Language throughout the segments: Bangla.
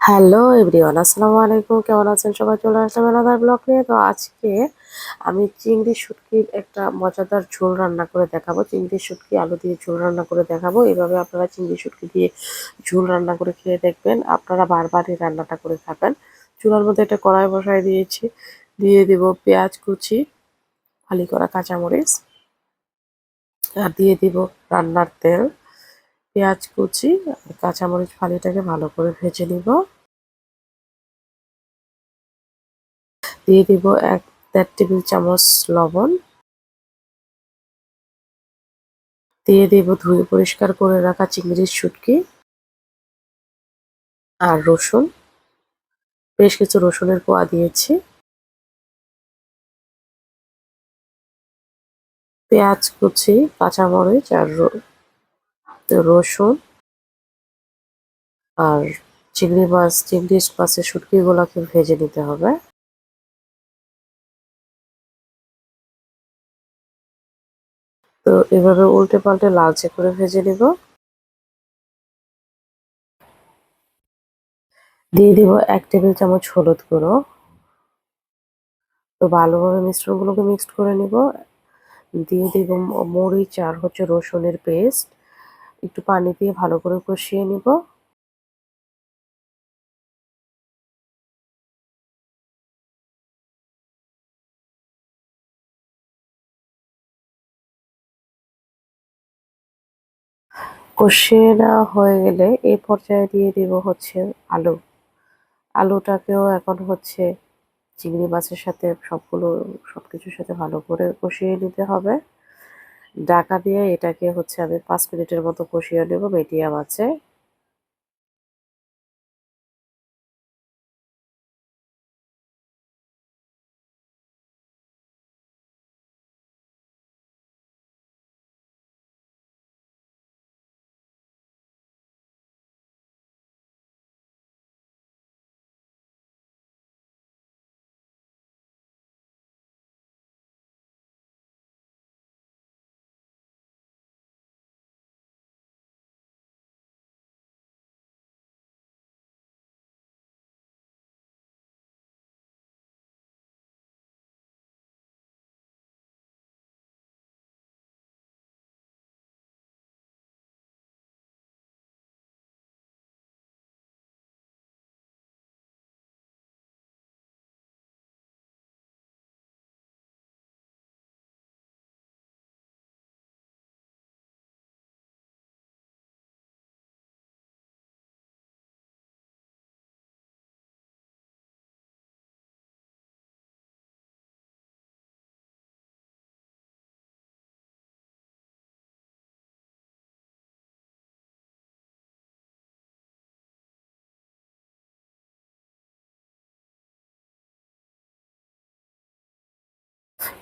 হ্যালো এভরিওয়ান, আসসালামু আলাইকুম। কেমন আছেন সবাই? চলে আসলাম আলাদা ব্লগ নিয়ে। তো আজকে আমি চিংড়ি শুটকির একটা মজাদার ঝোল রান্না করে দেখাবো। চিংড়ি শুটকি, আলু দিয়ে ঝোল রান্না করে দেখাবো। এভাবে আপনারা চিংড়ি শুটকি দিয়ে ঝোল রান্না করে খেয়ে দেখবেন। আপনারা বারবার এই রান্নাটা করে খাবেন। চুলার মধ্যে একটা কড়াই বসাই দিয়েছি। দিয়ে দেব পেঁয়াজ কুচি, ফালি করা কাঁচামরিচ, আর দিয়ে দিব রান্নার তেল। পেঁয়াজ কুচি, কাঁচামরিচ ফালিটাকে ভালো করে ভেজে নিব। দিয়ে দিব এক দেড় টেবিল চামচ লবণ। দিয়ে দিব ধুয়ে পরিষ্কার করে রাখা চিংড়ির শুটকি আর রসুন। বেশ কিছু রসুনের কোয়া দিয়েছি। পেঁয়াজ কুচি, কাঁচামরিচ আর রসুন আর চিংড়ি মাছ, চিংড়ি মাছের শুটকিগুলোকে ভেজে নিতে হবে। তো এভাবে উল্টে পাল্টে লালচে করে ভেজে নিব। দিয়ে দিব এক টেবিল চামচ হলুদ গুঁড়ো। তো ভালোভাবে মিশ্রণগুলোকে মিক্সড করে নিব। দিয়ে দিব মরিচ আর হচ্ছে রসুনের পেস্ট। একটু পানি দিয়ে ভালো করে কষিয়ে নিব। কষিয়ে নেওয়া হয়ে গেলে এই পর্যায়ে দিয়ে দিব হচ্ছে আলু। আলুটাকেও এখন হচ্ছে চিংড়ি মাছের সাথে সবগুলো সব কিছুর সাথে ভালো করে কষিয়ে নিতে হবে। ডাকা দিয়ে এটাকে হচ্ছে আমি পাঁচ মিনিটের মতো কষিয়ে নেব মিডিয়াম আছে।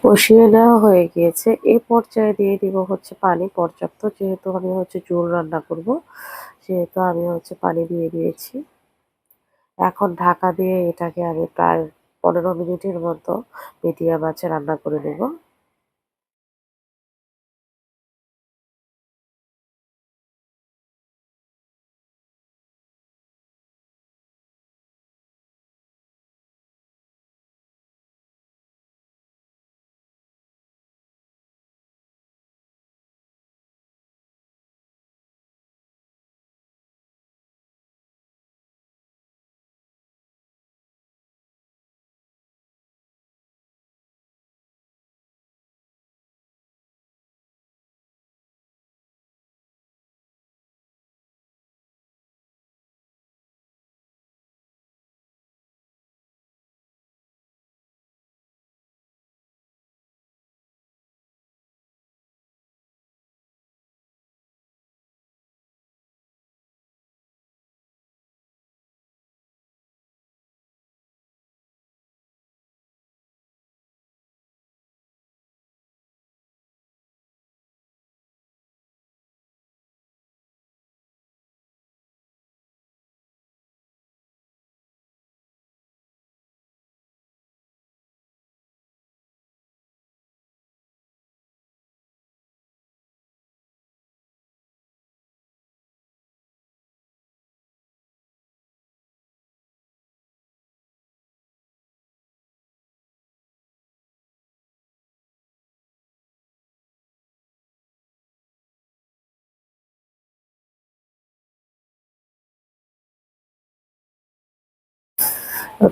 কষিয়ে নেওয়া হয়ে গিয়েছে। এ পর্যায়ে দিয়ে দিব হচ্ছে পানি পর্যাপ্ত, যেহেতু আমি হচ্ছে জোর রান্না করব, সেহেতু আমি হচ্ছে পানি দিয়ে দিয়েছি। এখন ঢাকা দিয়ে এটাকে আমি প্রায় পনেরো মিনিটের মতো মিডিয়াম আছে রান্না করে নেব।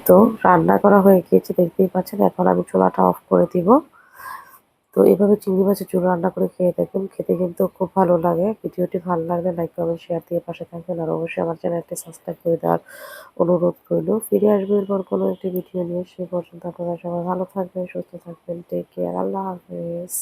তো রান্না করা হয়ে গিয়েছে, দেখতেই পাচ্ছেন। এখন আমি চুলাটা অফ করে দিব। তো এভাবে চিংড়ি মাছের চুল রান্না করে খেয়ে দেখুন খেতে কিন্তু খুব ভালো লাগে। ভিডিওটি ভালো লাগলে লাইক কমেন্ট শেয়ার দিয়ে পাশে থাকবেন। আর অবশ্যই আমার চ্যানেলটি সাবস্ক্রাইব করে দেওয়ার অনুরোধ রইল। ফিরে আসবেন এরপর কোনো একটি ভিডিও নিয়ে, সে পর্যন্ত আপনারা সবাই ভালো থাকবেন, সুস্থ থাকবেন। টেক কেয়ার আল্লাহ হাফেজ।